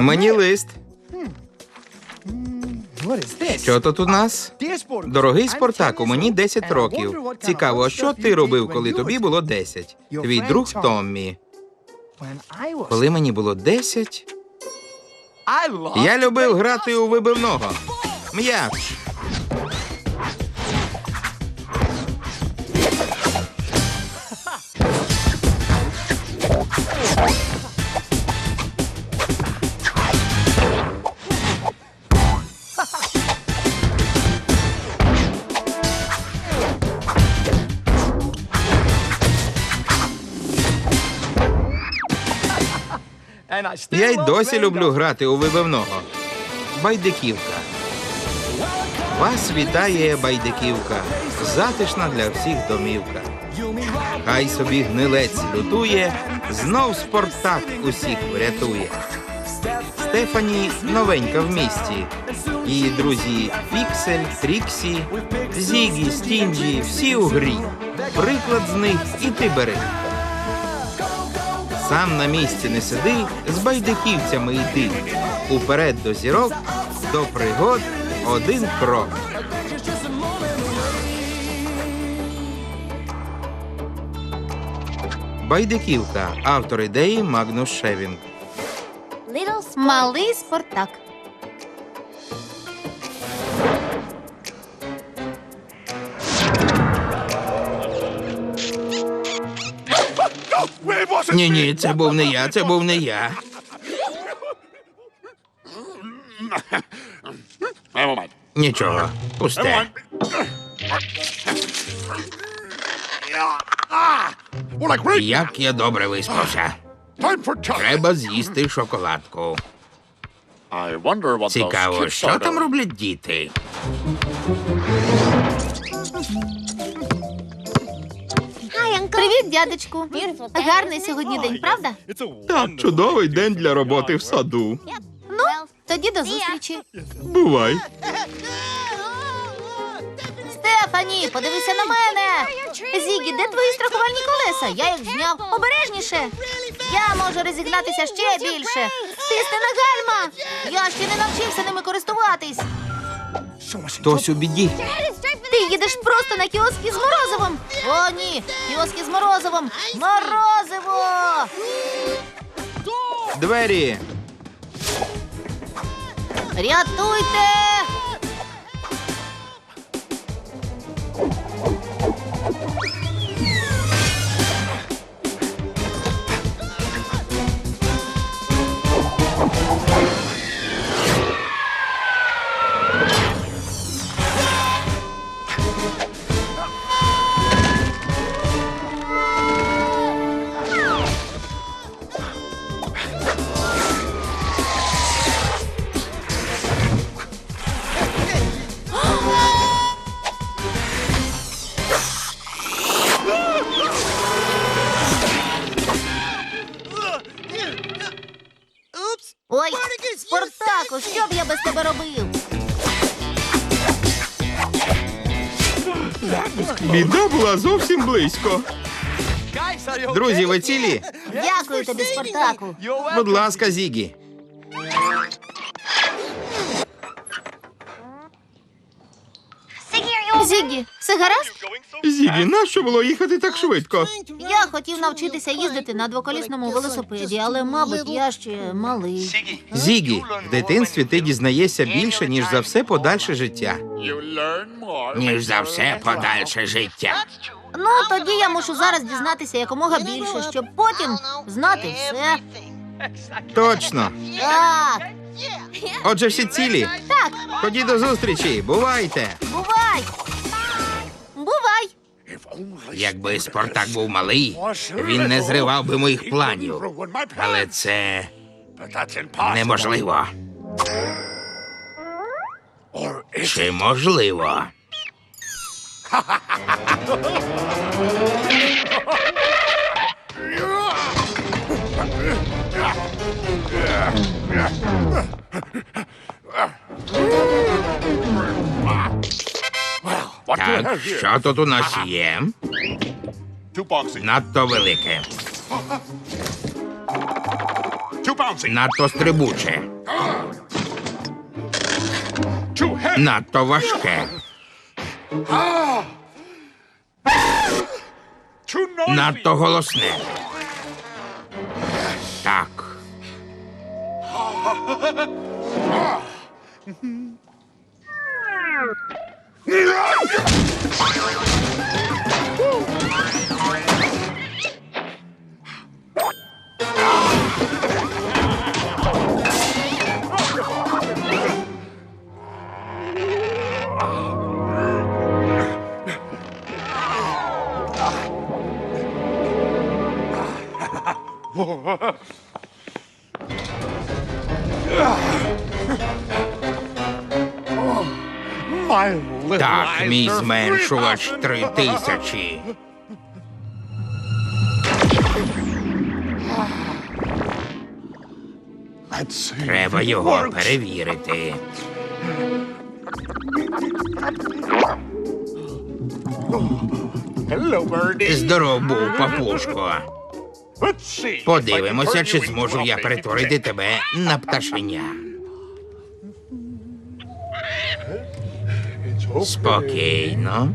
Мені лист. Що тут у нас? Дорогий Спартаку, мені 10 років. Цікаво, що ти робив, коли тобі було 10? Твій друг Томмі. Коли мені було 10, я любив грати у вибивного. М'яч. Я й досі люблю грати у вибивного. Байдиківка. Вас вітає байдиківка. Затишна для всіх домівка. Хай собі гнилець лютує, знов Спартак усіх врятує. Стефані новенька в місті. Її друзі Піксель, Тріксі, Зігі, Стінджі, всі у грі. Приклад з них і ти бери. Сам на місці не сиди, з байдиківцями йди. Уперед до зірок, до пригод один крок. Байдиківка. Автор ідеї Магнус Шевінг. Малий Спартак. Ні, ні, це був не я, це був не я. Нічого, пусте. Як я добре виспався. Треба з'їсти шоколадку. Цікаво, що там роблять діти? Привіт, дядечку. Гарний сьогодні день, правда? Так, чудовий день для роботи в саду. Ну, тоді до зустрічі. Бувай. Стефані, подивися на мене. Зігі, де твої страхувальні колеса? Я їх зняв обережніше. Я можу розігнатися ще більше. Тисни на гальма. Я ще не навчився ними користуватись. Хтось у біді. Ти їдеш просто на кіоски з морозивом. О, ні, кіоски з морозивом. Морозиво! Двері. Рятуйте! Ой, Спартаку, що б я без тебе робив? Біда була зовсім близько. Друзі, ви цілі? Дякую тобі, Спартаку. Будь ласка, Зігі. Зігі, все гаразд? Зігі, нащо було їхати так швидко? Я хотів навчитися їздити на двоколісному велосипеді, але, мабуть, я ще малий. Зігі, в дитинстві ти дізнаєшся більше, ніж за все подальше життя. Ніж за все подальше життя. Ну, тоді я мушу зараз дізнатися якомога більше, щоб потім знати все. Точно. Так, Отже, всі цілі. так, Тоді до зустрічі. Бувайте. бувай! Бувай! Якби Спартак був малий, він не зривав би моїх планів. Але це неможливо. Чи можливо? Так, що тут у нас є? Надто велике. Надто стрибуче. Надто важке. Надто голосне. Так. Ugh! Так, мій зменшувач три тисячі. Треба його перевірити. Здоров був, папушко. Подивимося, чи зможу я перетворити тебе на пташеня. Спокійно.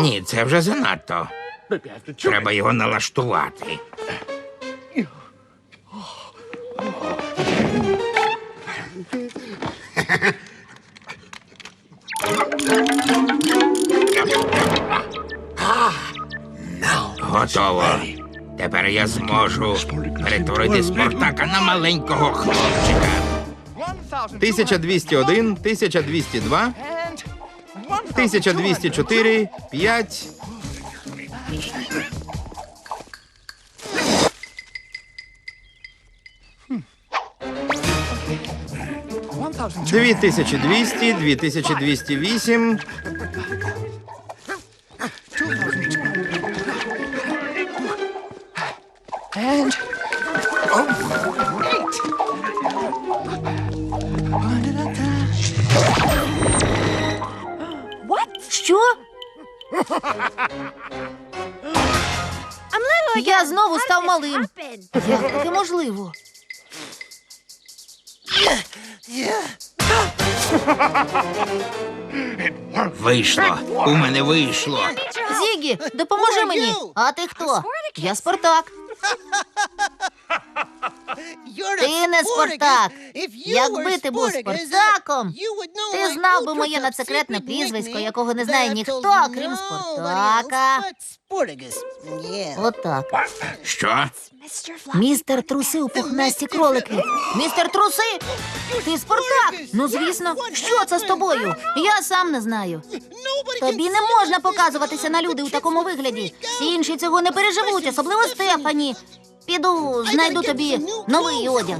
Ні, це вже занадто. Треба його налаштувати. Готово. Тепер я зможу перетворити Спартака на маленького хлопчика. 1201, 1202, 1204, 5. Дві тисячі двісті, дві тисячі двісті вісім. Що? Я знову став малим. Як таке можливо? Вийшло. У мене вийшло. Зігі, допоможи мені. А ти хто? Я Спартак. Ти не Спартак. Якби ти був Спартаком, Ти знав би моє надсекретне прізвисько, якого не знає ніхто, окрім Спартака. Отак. Що? Містер труси у пухнасті кролики. Містер труси? Ти Спартак? Ну звісно. Що це з тобою? Я сам не знаю. Тобі не можна показуватися на люди у такому вигляді. Всі інші цього не переживуть, особливо Стефані. Піду, знайду тобі новий одяг.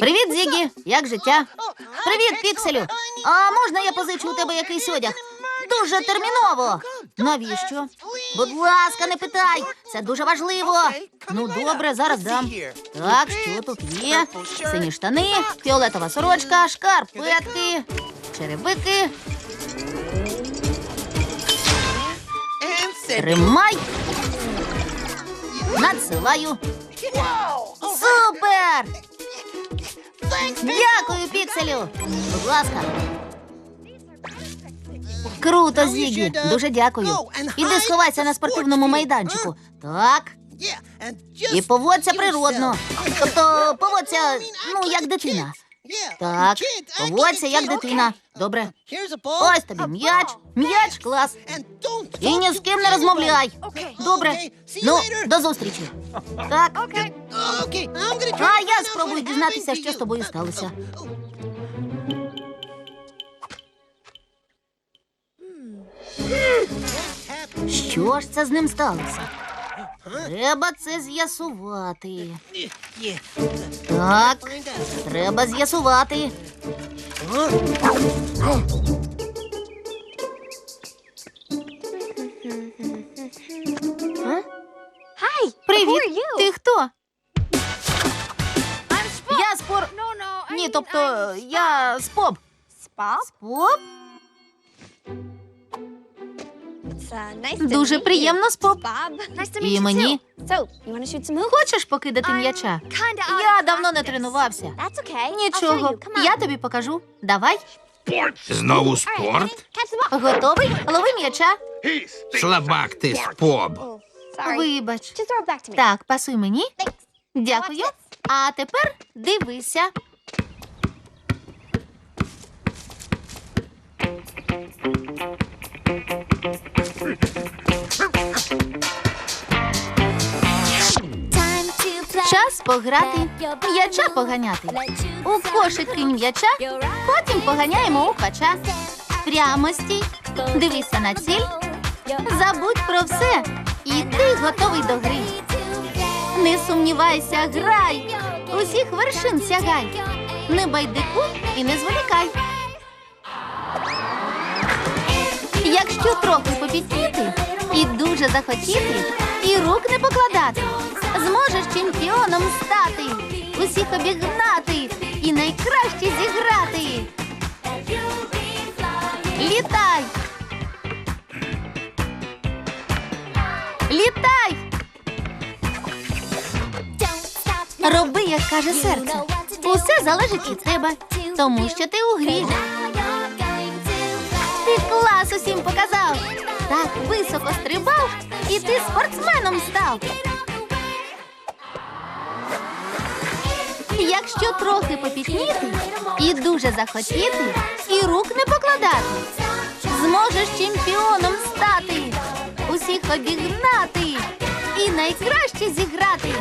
Привіт, Зігі! Як життя? Привіт, Пікселю! А можна я позичу у тебе якийсь одяг? Дуже терміново. Навіщо? Будь ласка, не питай. Це дуже важливо. Ну, добре, зараз дам. Так, що тут є? Сині штани, фіолетова сорочка, шкарпетки, черевики. Тримай. Надсилаю. Супер! Дякую, Пікселю. Будь ласка. Круто, Зігі. Дуже дякую. Іди сховайся на спортивному майданчику. Так. І поводься природно. Тобто поводься, ну, як дитина. Так, поводься як дитина. Добре. Ось тобі м'яч. М'яч, клас. І ні з ким не розмовляй. Добре. Ну, до зустрічі. Так. А я спробую дізнатися, що з тобою сталося. Що ж це з ним сталося? Треба це з'ясувати. Так, треба з'ясувати. Привіт. Ти хто? Я спор. Ні, тобто я споб. Споб? Дуже приємно, споб. І мені. Хочеш покидати м'яча? Я давно не тренувався. Нічого, я тобі покажу. Давай. Знову спорт? Готовий? Лови м'яча. Слабак ти споб. Вибач. Так, пасуй мені. Дякую. А тепер дивися. Час пограти, м'яча поганяти. У кошик кинь м'яча, потім поганяємо у хача. Прямо стій, дивися на ціль, забудь про все, і ти готовий до гри. Не сумнівайся, грай, усіх вершин сягай. Не байдикуй і не зволікай. Якщо трохи попітніти і дуже захотіти, і рук не покладати, зможеш чемпіоном стати, усіх обігнати і найкраще зіграти. Літай! Літай! Роби, як каже серце. Усе залежить від тебе, тому що ти у грі. Ти клас усім показав. Так високо стрибав, і ти спортсменом став. Якщо трохи попітніти і дуже захотіти, і рук не покладати, зможеш чемпіоном стати, усіх обігнати і найкраще зіграти.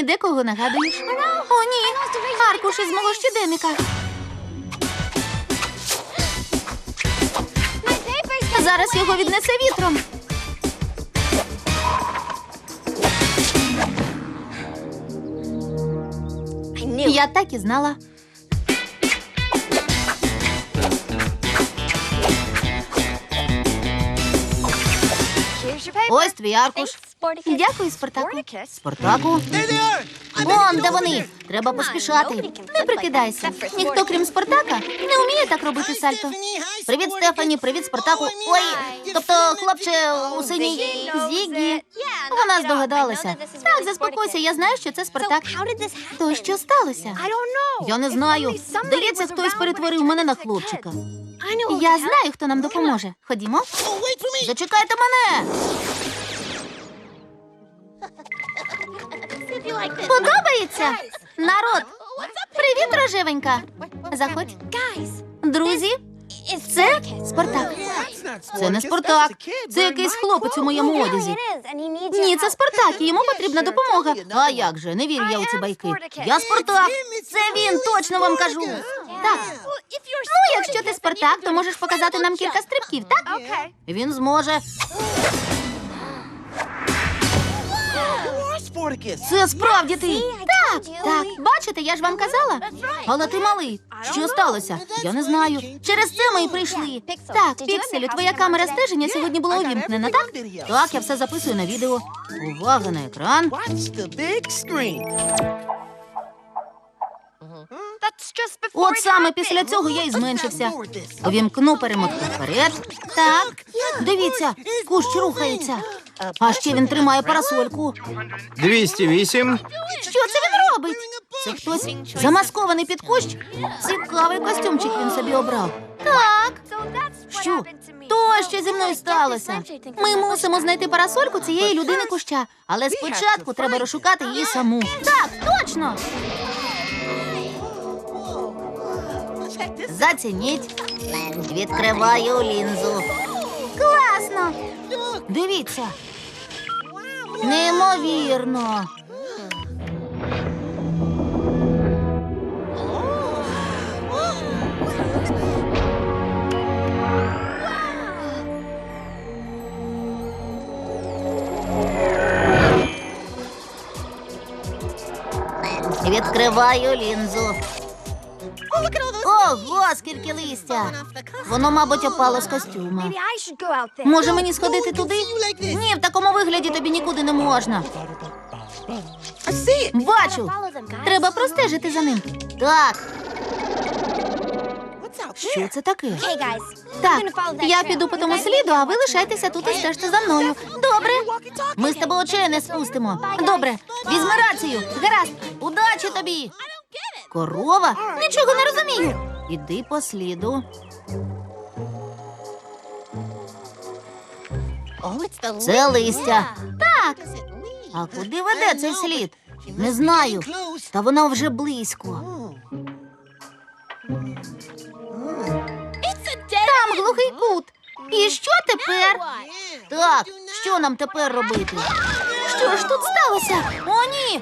Мені декого нагадуєш. О, ні, аркуш із мого щоденника. Зараз його віднесе вітром. Я так і знала. Ось твій аркуш. Дякую, Спартаку. Спартаку. Вон, де вони. Треба поспішати. Не прикидайся. Ніхто, крім Спартака, не вміє так робити сальто. Привіт, Стефані, привіт, Спартаку. Ой, тобто, хлопче у синій Зігі. Вона здогадалася. Так, заспокойся, я знаю, що це Спартак. То що сталося? Я не знаю. Здається, хтось перетворив мене на хлопчика. Я знаю, хто нам допоможе. Ходімо. Зачекайте мене. Подобається? Народ. Привіт, рожевенька. Заходь. Друзі, це Спартак. Це не Спартак. Це якийсь хлопець у моєму одязі. Ні, це Спартак, і йому потрібна допомога. А як же, не вірю я у ці байки. Я Спартак. Це він, точно вам кажу. Так. Ну, якщо ти Спартак, то можеш показати нам кілька стрибків, так? Він зможе. Це справді ти. Так, так. Бачите, я ж вам казала. Але ти малий. Що сталося? Я не знаю. Через це ми і прийшли. Так, Пікселю, твоя камера стеження сьогодні була увімкнена, так? Так, я все записую на відео. Увага на екран. От саме після цього я і зменшився. Вімкну перемотку вперед. Так, дивіться, кущ рухається. А ще він тримає парасольку. 208. Що це він робить? Це хтось замаскований під кущ? Цікавий костюмчик він собі обрав. Так. Що? То, що зі мною сталося. Ми мусимо знайти парасольку цієї людини куща, але спочатку треба розшукати її саму. Так, точно. Зацініть. Відкриваю лінзу. Класно. Дивіться. Неймовірно. Відкриваю лінзу. Ого, скільки листя. Воно, мабуть, опало з костюма. Може мені сходити туди? Ні, в такому вигляді тобі нікуди не можна. Бачу. Треба простежити за ним. Так, що це таке? Так, я піду по тому сліду, а ви лишайтеся тут і стежте за мною. Добре. Ми з тобою очей не спустимо. Добре, візьми рацію. Гаразд, удачі тобі. Корова? Нічого не розумію. Іди по сліду. Це листя. Так. А куди веде цей слід? Не знаю. Та воно вже близько. Там глухий кут. І що тепер? Так, що нам тепер робити? Що ж тут сталося? О, ні!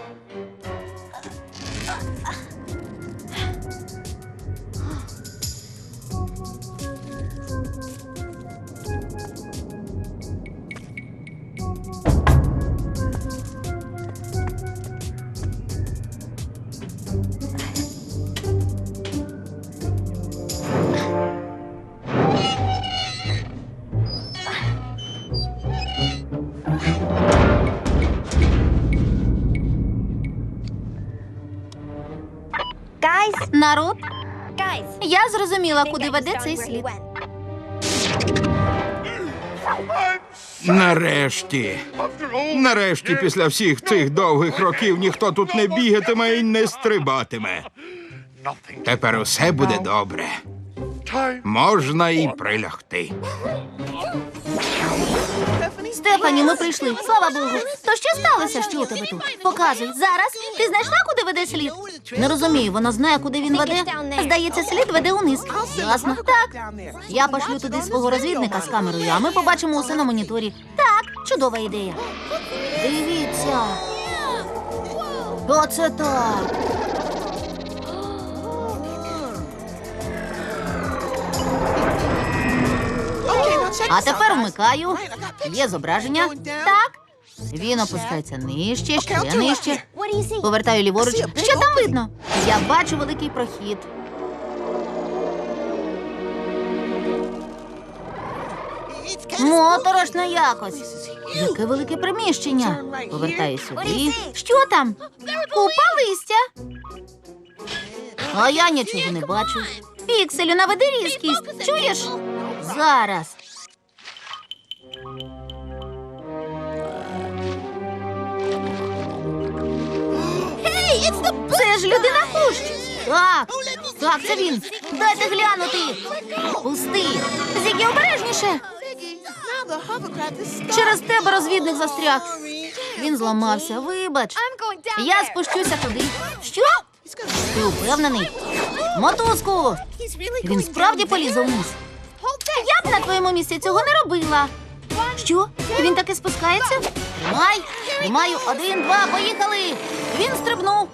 Народ, я зрозуміла, куди веде цей слід. Нарешті. Нарешті, після всіх цих довгих років ніхто тут не бігатиме і не стрибатиме. Тепер усе буде добре. Можна і прилягти. Стефані, ми прийшли. Слава Богу. То що сталося? Що у тебе тут? Показуй. Зараз. Ти знайшла, куди веде слід? Не розумію, вона знає, куди він веде. Здається, слід веде униз. Ясно. Так. Я пошлю туди свого розвідника з камерою, а ми побачимо усе на моніторі. Так, чудова ідея. Дивіться. Оце так. А тепер вмикаю. Є зображення. Так. Він опускається нижче, ще нижче. Повертаю ліворуч. Що там видно? Я бачу великий прохід. Моторошно якось. Яке велике приміщення. Повертаю сюди. Що там? Купа листя. А я нічого не бачу. Пікселю, наведи різкість. Чуєш? Зараз. Це ж людина кущ. Так, так, це він. Дайте глянути. Пусти. Зігі, обережніше. Через тебе розвідник застряг. Він зламався. Вибач. Я спущуся туди. Що? Ти упевнений? Мотузку! Він справді поліз вниз. Я б на твоєму місці цього не робила. Що? Він таки спускається? Тримай, тримаю, один, два, поїхали. Він стрибнув.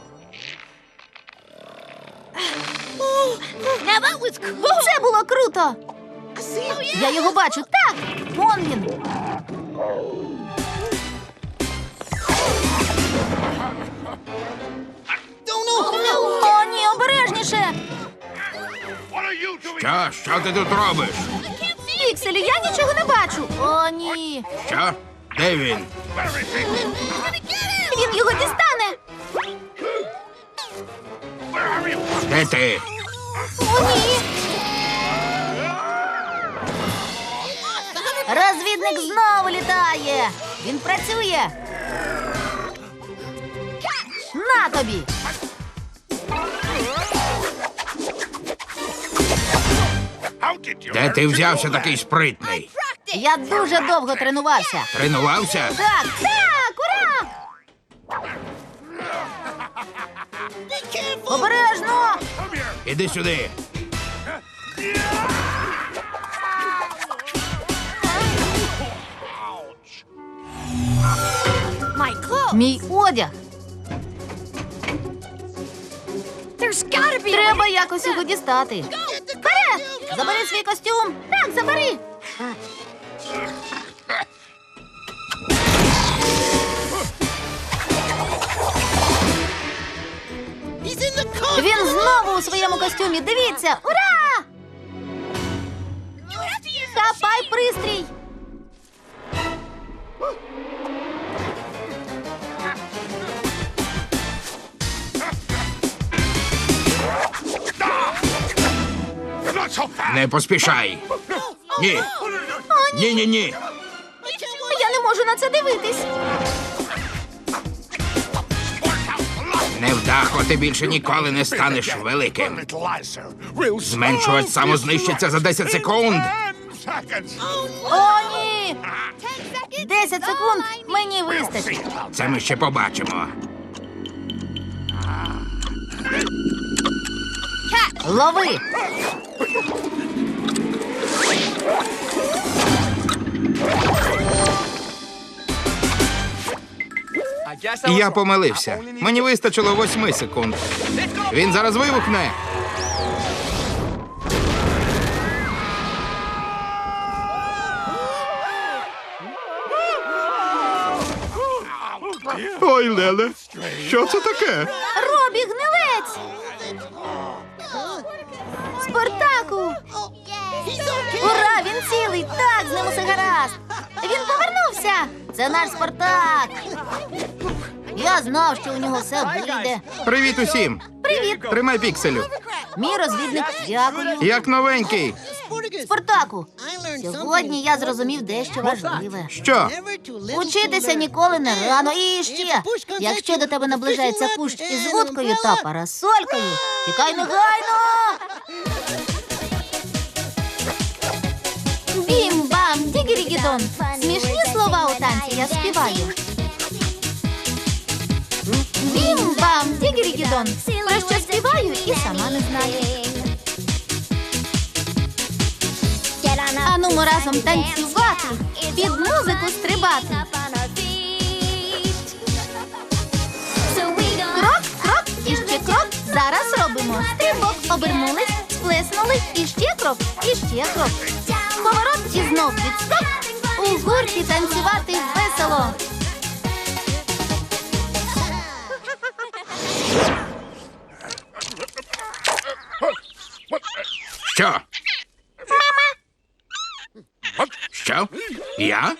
Це було круто. Я його бачу. Так, вон він. О, ні, обережніше. Що? Що ти тут робиш? Пікселі, я нічого не бачу. О, ні. Що? Де він? Він його дістане. Де ти? О, ні. Розвідник знову літає. Він працює. На тобі. Де ти взявся такий спритний? Я дуже довго тренувався. Тренувався? Так, так, ура! Обережно! Іди сюди. Мій одяг. Треба якось його дістати. Вперед! Забери свій костюм. Так, забери. своєму костюмі. Дивіться! Ура! Хапай пристрій! Не поспішай. Ні. Ні, ні, ні. Я не можу на це дивитись. Невдахо, ти більше ніколи не станеш великим. Зменшувач самознищиться за 10 секунд. О, ні! Десять секунд мені вистачить. Це ми ще побачимо. Лови! Я помилився. Мені вистачило 8 секунд. Він зараз вибухне. Ой, Леле, що це таке? Робі гнилець! Спартаку! Ура, він цілий! Так, з ним усе гаразд! Він повернувся! Це наш Спартак! Я знав, що у нього все вийде. Привіт усім! Привіт! Тримай пікселю. Мій розвідник, дякую. Як новенький. Спартаку, сьогодні я зрозумів дещо важливе. Що? Учитися ніколи не рано. І ще, якщо до тебе наближається кущ із вудкою та парасолькою, тікай негайно. Бім-бам, дігірігідон. Смішні слова у танці я співаю. Дігірігідон. Про що співаю і сама не знаю. Анумо разом танцювати, під музику стрибати. Крок, крок, і ще крок. Зараз робимо стрибок. Обернулись, сплеснули, і ще крок, і ще крок. Поворот і знов підскок. У гурті танцювати весело. Що? Що? Я?